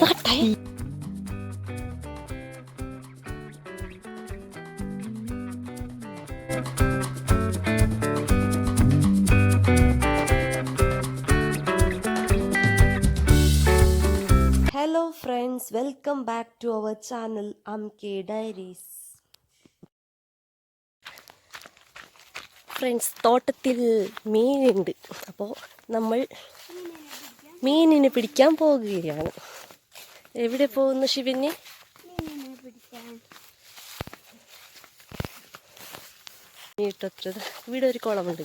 കട്ടായി hello friends welcome back to our channel um K diaries friends തോട്ടത്തിൽ മീനുണ്ട്. അപ്പോൾ നമ്മൾ മീനിനെ പിടിക്കാൻ പോകുകയാണ്. എവിടെ പോകുന്നു ശിവന് വീട്ടത്ര ഇവിടെ ഒരു കുളമുണ്ട്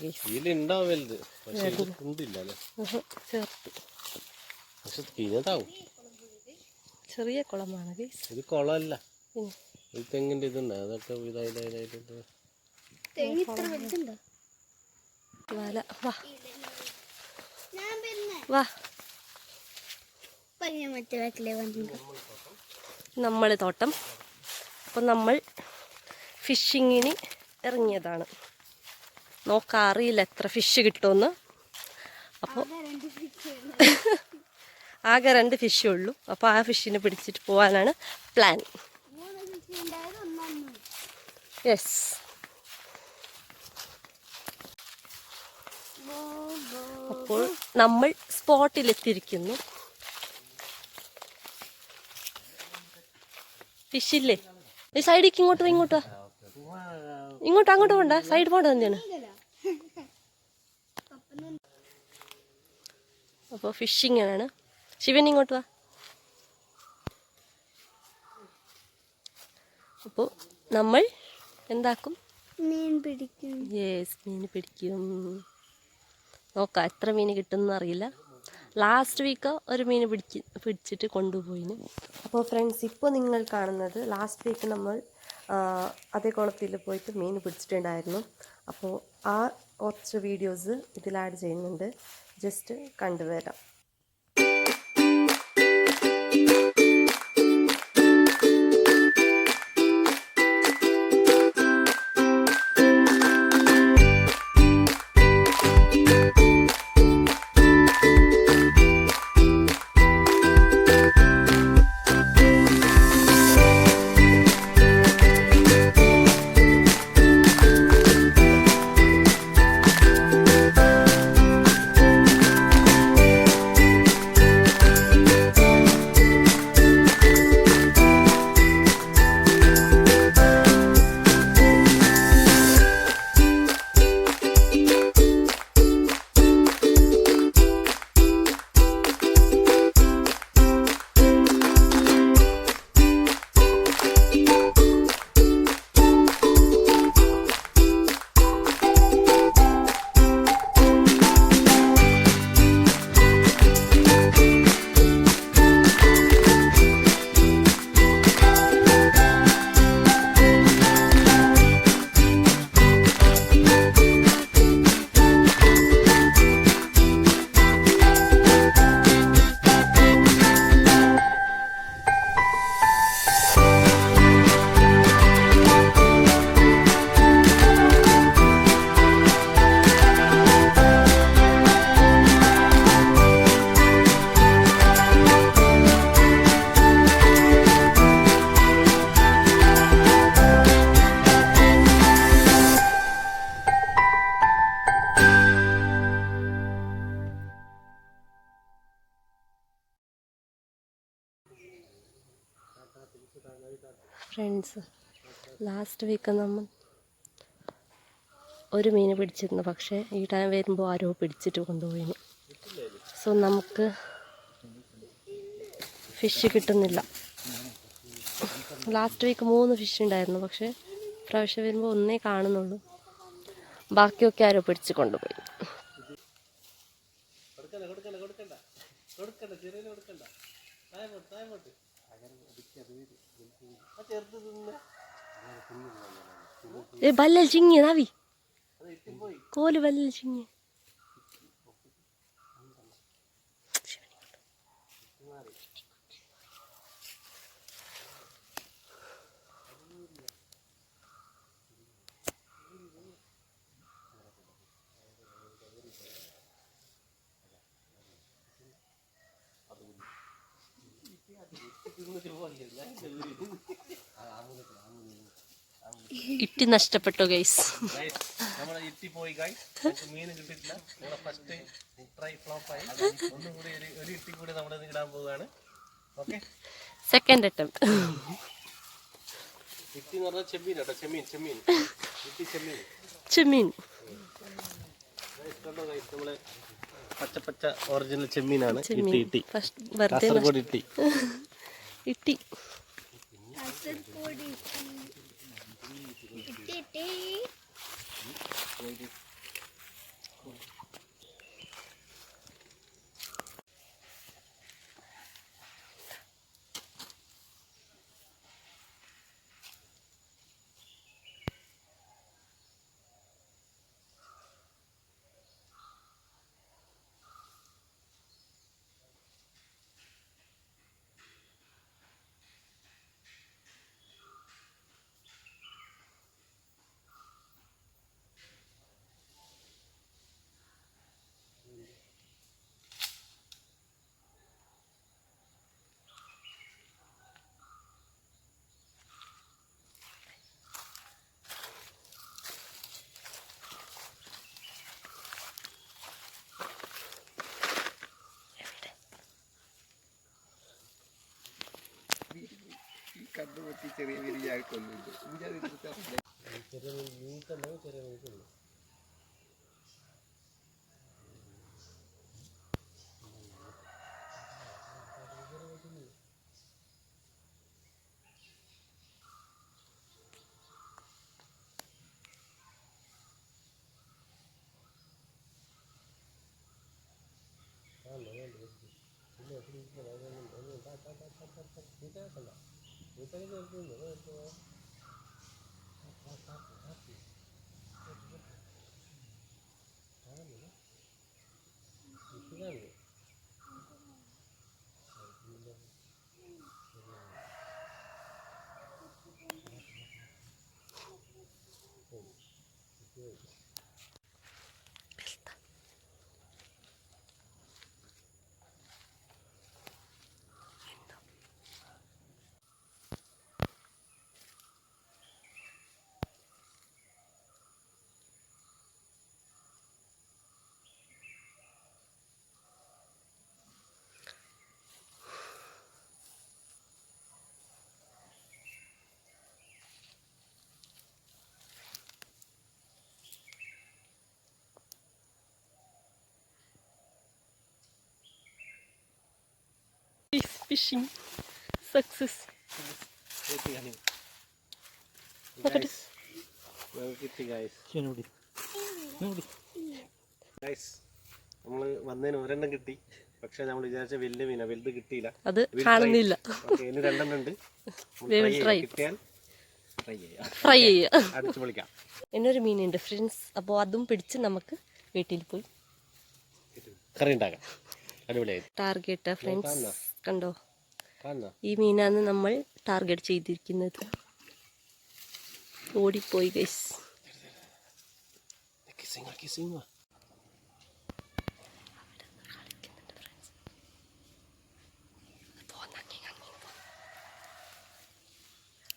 ചെറിയ കുളമാണ് ഇത് കുളമല്ല. ഇത് തെങ്ങിന്റെ ഇതുണ്ട്. അതൊക്കെ വല. വാ. വാ. നമ്മൾ തോട്ടം. അപ്പം നമ്മൾ ഫിഷിങ്ങിന് ഇറങ്ങിയതാണ്. നോക്കാൻ അറിയില്ല എത്ര ഫിഷ് കിട്ടുമെന്ന്. അപ്പോൾ ആകെ രണ്ട് ഫിഷേ ഉള്ളൂ. അപ്പോൾ ആ ഫിഷിനെ പിടിച്ചിട്ട് പോകാനാണ് പ്ലാൻ യെസ് അപ്പോൾ നമ്മൾ സ്പോട്ടിലെത്തിയിരിക്കുന്നു ഫിഷില്ലേ ഈ സൈഡിക്ക് ഇങ്ങോട്ട് വാ, ഇങ്ങോട്ട് വാ. ഇങ്ങോട്ട് അങ്ങോട്ട് പോണ്ട സൈഡ് പോണ്ട തന്നെയാണ്. അപ്പോൾ ഫിഷിംഗ് ആണ്. ശിവൻ ഇങ്ങോട്ട് വാ. അപ്പോൾ നമ്മൾ എന്താക്കും? മീൻ പിടിക്കും. യെസ് മീൻ പിടിക്കും. നോക്കാം എത്ര മീൻ കിട്ടുമെന്ന് അറിയില്ല ലാസ്റ്റ് വീക്ക് ഒരു മീൻ പിടിച്ച് പിടിച്ചിട്ട് കൊണ്ടുപോയിന്. അപ്പോൾ ഫ്രണ്ട്സ് ഇപ്പോൾ നിങ്ങൾ കാണുന്നത് ലാസ്റ്റ് വീക്ക് നമ്മൾ അതേ കുളത്തിൽ പോയിട്ട് മീൻ പിടിച്ചിട്ടുണ്ടായിരുന്നു. അപ്പോൾ ആ കുറച്ച് വീഡിയോസ് ഇതിൽ ആഡ് ചെയ്യുന്നുണ്ട്. ജസ്റ്റ് കണ്ടുവരാം. ഫ്രണ്ട്സ് ലാസ്റ്റ് വീക്ക് നമ്മൾ ഒരു മീൻ പിടിച്ചിരുന്നു. പക്ഷേ ഈ ടൈം വരുമ്പോൾ ആരോ പിടിച്ചിട്ട് കൊണ്ടുപോയി സോ നമുക്ക് ഫിഷ് കിട്ടുന്നില്ല. ലാസ്റ്റ് വീക്ക് മൂന്ന് ഫിഷ് ഉണ്ടായിരുന്നു. പക്ഷേ പ്രാവശ്യം വരുമ്പോൾ ഒന്നേ കാണുന്നുള്ളൂ. ബാക്കിയൊക്കെ ആരോ പിടിച്ച് കൊണ്ടുപോയി. ഏ ബല്ലൽ ചിങ്ങി നവി കോൽ ബല്ലൽ ചിങ്ങി. ഇട്ടി നഷ്ടപ്പെട്ടു ഗൈസ് നമ്മളെ ഇട്ടി പോയി ഗൈസ് മീൻ കിട്ടിയിട്ടില്ല. നമ്മളെ ഫസ്റ്റ് ട്രൈ ഫ്ലോപ്പ് ആയി. ഒന്നും കൂടി ഒരു ഇട്ടി കൂടി നമ്മൾ ഇടാൻ പോവുകയാണ്. ഓക്കെ സെക്കൻഡ് അറ്റംപ്റ്റ് ഇട്ടി എന്ന് പറഞ്ഞാൽ ചെമ്മീൻ കേട്ടോ ചെമ്മീൻ ചെമ്മീൻ. ഇട്ടി ചെമ്മീൻ. ചെമ്മീൻ. Guys, കണ്ടോ guys, നമ്മളെ പച്ച പച്ച ഒറിജിനൽ ചെമ്മീനാണ് ഇട്ടി. ഇട്ടി ഇട്ടി. മറ്റ് ചെറിയ ചെറിയ ആൾക്കൊന്നുമില്ല എനിക്ക് അത് ചെറിയ Hello, hello. Hello, hello. Hello, hello. Hello, hello. Hello, hello. Hello, hello. First വെറുതെ കാസർഗോഡ് ഇട്ടി ഇട്ടി കാസർഗോഡ് ഇട്ടി ഇട്ടി ഫിഷിംഗ് സക്സസ് നോക്കട്ടെ കിട്ടി ഗൈസ് ഗൈസ് നമ്മൾ വന്നതിന് ഒരെണ്ണം കിട്ടി. പക്ഷെ നമ്മൾ വിചാരിച്ച വലിയ മീന. വലുത് കിട്ടിയില്ല. അത് കാണുന്നില്ല. ഇനി രണ്ടെണ്ണം ഉണ്ട്. കിട്ടിയാൽ ട്രൈ ചെയ്യാം. ഫ്രൈ പൊളിക്കാം എന്നൊരു മീനുണ്ട് ഫ്രണ്ട്സ് അപ്പോൾ അതും പിടിച്ച് നമുക്ക് വീട്ടിൽ പോയി. കറി ഉണ്ടാക്കാം. അടിപൊളിയായി. ടാർഗറ്റ് ഫ്രണ്ട്സ് കണ്ടോ? ഈ മീനാണ് നമ്മൾ ടാർഗറ്റ് ചെയ്തിരിക്കുന്നത്. ഓടിപ്പോയി ഗൈസ്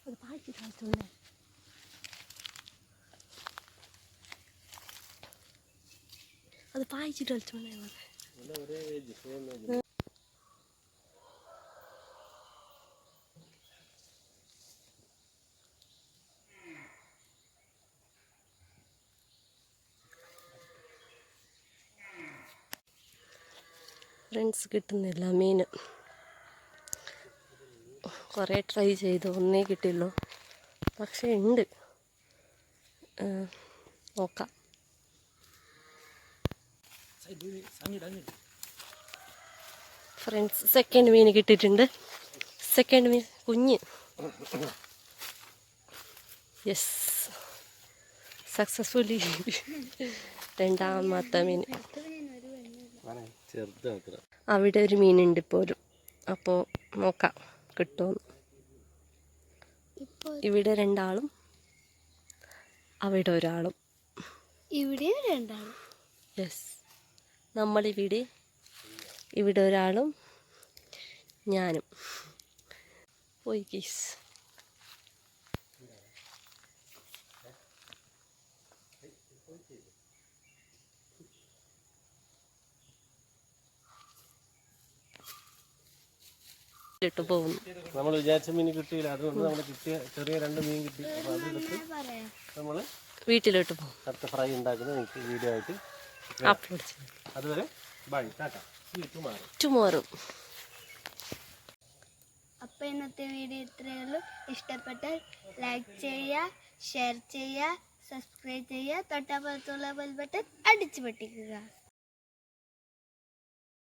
അത് പായിച്ചിട്ട് കളിച്ചോണ്ടേ അത് പായിച്ചിട്ട് കളിച്ചോണ്ടേ ഫ്രണ്ട്സ് കിട്ടുന്നില്ല മീൻ. കുറേ ട്രൈ ചെയ്തു ഒന്നേ കിട്ടിയുള്ളൂ. പക്ഷേ ഉണ്ട്. നോക്കാം. ഫ്രണ്ട്സ് സെക്കൻഡ് മീൻ കിട്ടിയിട്ടുണ്ട്. സെക്കൻഡ് മീൻ കുഞ്ഞ്. യെസ് സക്സസ്ഫുള്ളി രണ്ടാമത്തെ മീൻ. അവിടെ ഒരു മീനുണ്ട് ഇപ്പോഴും. അപ്പോൾ നോക്കാം കിട്ടുമെന്ന് ഇവിടെ രണ്ടാളും അവിടെ ഒരാളും. ഇവിടെ രണ്ടാളും. യെസ് നമ്മളിവിടെ ഇവിടെ ഒരാളും ഞാനും. പോയി കേസ് ഇട്ട് പോകുന്നു. നമ്മൾ വിചാരിച്ച മീൻ കിട്ടിയില്ല. അതുകൊണ്ട് നമ്മൾ കിട്ടിയ ചെറിയ രണ്ട് മീൻ കിട്ടി. അപ്പോൾ അതെടുത്ത് നമ്മൾ വീട്ടിലോട്ട് പോകും. കറക്റ്റ് ഫ്രൈ ഉണ്ടാക്കുന്ന നിങ്ങൾക്ക് വീഡിയോ ആയിട്ട് അപ്ലോഡ് ചെയ്യും അതുവരെ ബൈ ടാറ്റ. മാറും. ടുമോറോ അപ്പോൾ ഇന്നത്തെ വീഡിയോ ഇത്രയേ ഉള്ളൂ. ഇഷ്ടപ്പെട്ടാൽ ലൈക്ക് ചെയ്യുക ഷെയർ ചെയ്യുക സബ്സ്ക്രൈബ് ചെയ്യുക. തൊട്ടപ്പുറത്തുള്ള ബെൽ ബട്ടൺ അടിച്ചു പൊട്ടിക്കുക.